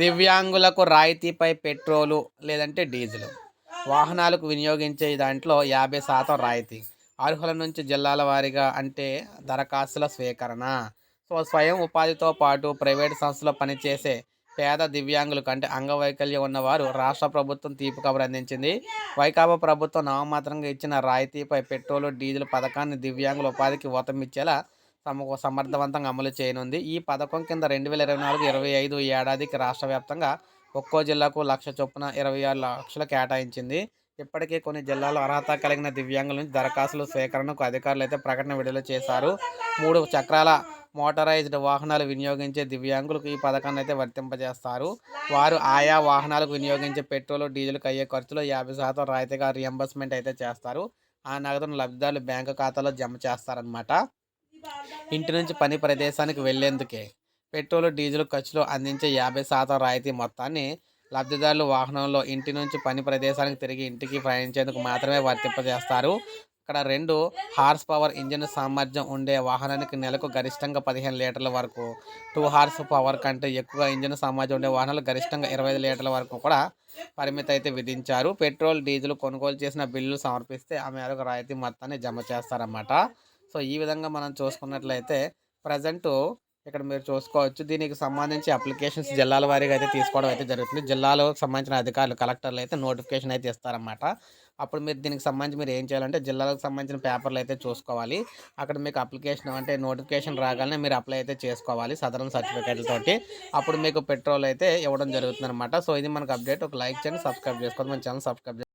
దివ్యాంగులకు రాయితీపై పెట్రోలు లేదంటే డీజిల్. వాహనాలకు వినియోగించే దాంట్లో యాభై శాతం రాయితీ. అర్హుల నుంచి జిల్లాల వారీగా అంటే దరఖాస్తుల స్వీకరణ. సో స్వయం ఉపాధితో పాటు ప్రైవేట్ సంస్థలో పనిచేసే పేద దివ్యాంగులకు అంటే అంగవైకల్యం ఉన్నవారు రాష్ట్ర ప్రభుత్వం తీపి కబురు అందించింది. వైకాపా ప్రభుత్వం నామమాత్రంగా ఇచ్చిన రాయితీపై పెట్రోలు డీజిల్ పథకాన్ని దివ్యాంగుల ఉపాధికి ఊతమిచ్చేలా సమ సమర్థవంతంగా అమలు చేయనుంది. ఈ పథకం కింద రెండు వేల ఇరవై నాలుగు ఇరవై ఐదు ఏడాదికి రాష్ట్ర వ్యాప్తంగా ఒక్కో జిల్లాకు లక్ష చొప్పున ఇరవై ఆరు లక్షలు కేటాయించింది. ఇప్పటికే కొన్ని జిల్లాలో అర్హత కలిగిన దివ్యాంగుల నుంచి దరఖాస్తుల సేకరణకు అధికారులు అయితే ప్రకటన విడుదల చేశారు. మూడు చక్రాల మోటరైజ్డ్ వాహనాలు వినియోగించే దివ్యాంగులకు ఈ పథకాన్ని అయితే వర్తింపజేస్తారు. వారు ఆయా వాహనాలకు వినియోగించే పెట్రోల్ డీజిల్కి అయ్యే ఖర్చులో యాభై శాతం రాయితీగా రియంబర్స్మెంట్ అయితే చేస్తారు. ఆ నగదును లబ్ధిదారులు బ్యాంకు ఖాతాలో జమ చేస్తారనమాట ఇంటి నుంచి పని ప్రదేశానికి వెళ్ళేందుకే పెట్రోల్ డీజిల్ ఖర్చులు అందించే యాభై శాతం రాయితీ మొత్తాన్ని లబ్ధిదారులు వాహనంలో ఇంటి నుంచి పని ప్రదేశానికి తిరిగి ఇంటికి ప్రయాణించేందుకు మాత్రమే వర్తింపజేస్తారు. ఇక్కడ రెండు హార్స్ పవర్ ఇంజిన్ సామర్థ్యం ఉండే వాహనానికి నెలకు గరిష్టంగా పదిహేను లీటర్ల వరకు టూ హార్స్ పవర్ కంటే ఎక్కువ ఇంజిన్ సామర్థ్యం ఉండే వాహనాలు గరిష్టంగా ఇరవై లీటర్ల వరకు కూడా పరిమితి అయితే విధించారు. పెట్రోల్ డీజిల్ కొనుగోలు చేసిన బిల్లులు సమర్పిస్తే ఆ మేరకు రాయితీ మొత్తాన్ని జమ చేస్తారన్నమాట. సో ఈ విధంగా మనం చూసుకున్నట్లయితే ప్రజెంట్ ఇక్కడ మీరు చూసుకోవచ్చు. దీనికి సంబంధించి అప్లికేషన్స్ జిల్లాల వారీగా అయితే తీసుకోవడం అయితే జరుగుతుంది. జిల్లాలకు సంబంధించిన అధికారులు కలెక్టర్లు అయితే నోటిఫికేషన్ అయితే ఇస్తారన్నమాట. అప్పుడు మీరు దీనికి సంబంధించి మీరు ఏం చేయాలంటే జిల్లాలకు సంబంధించిన పేపర్లు అయితే చూసుకోవాలి. అక్కడ మీకు అప్లికేషన్ అంటే నోటిఫికేషన్ రాగానే మీరు అప్లై అయితే చేసుకోవాలి సదరన్ సర్టిఫికేట్లతోటి అప్పుడు మీకు పెట్రోల్ అయితే ఇవ్వడం జరుగుతుంది అనమాట సో ఇది మనకు అప్డేట్. ఒక లైక్ చేయండి సబ్స్క్రైబ్ చేసుకోండి. మన ఛానల్ సబ్స్క్రైబ్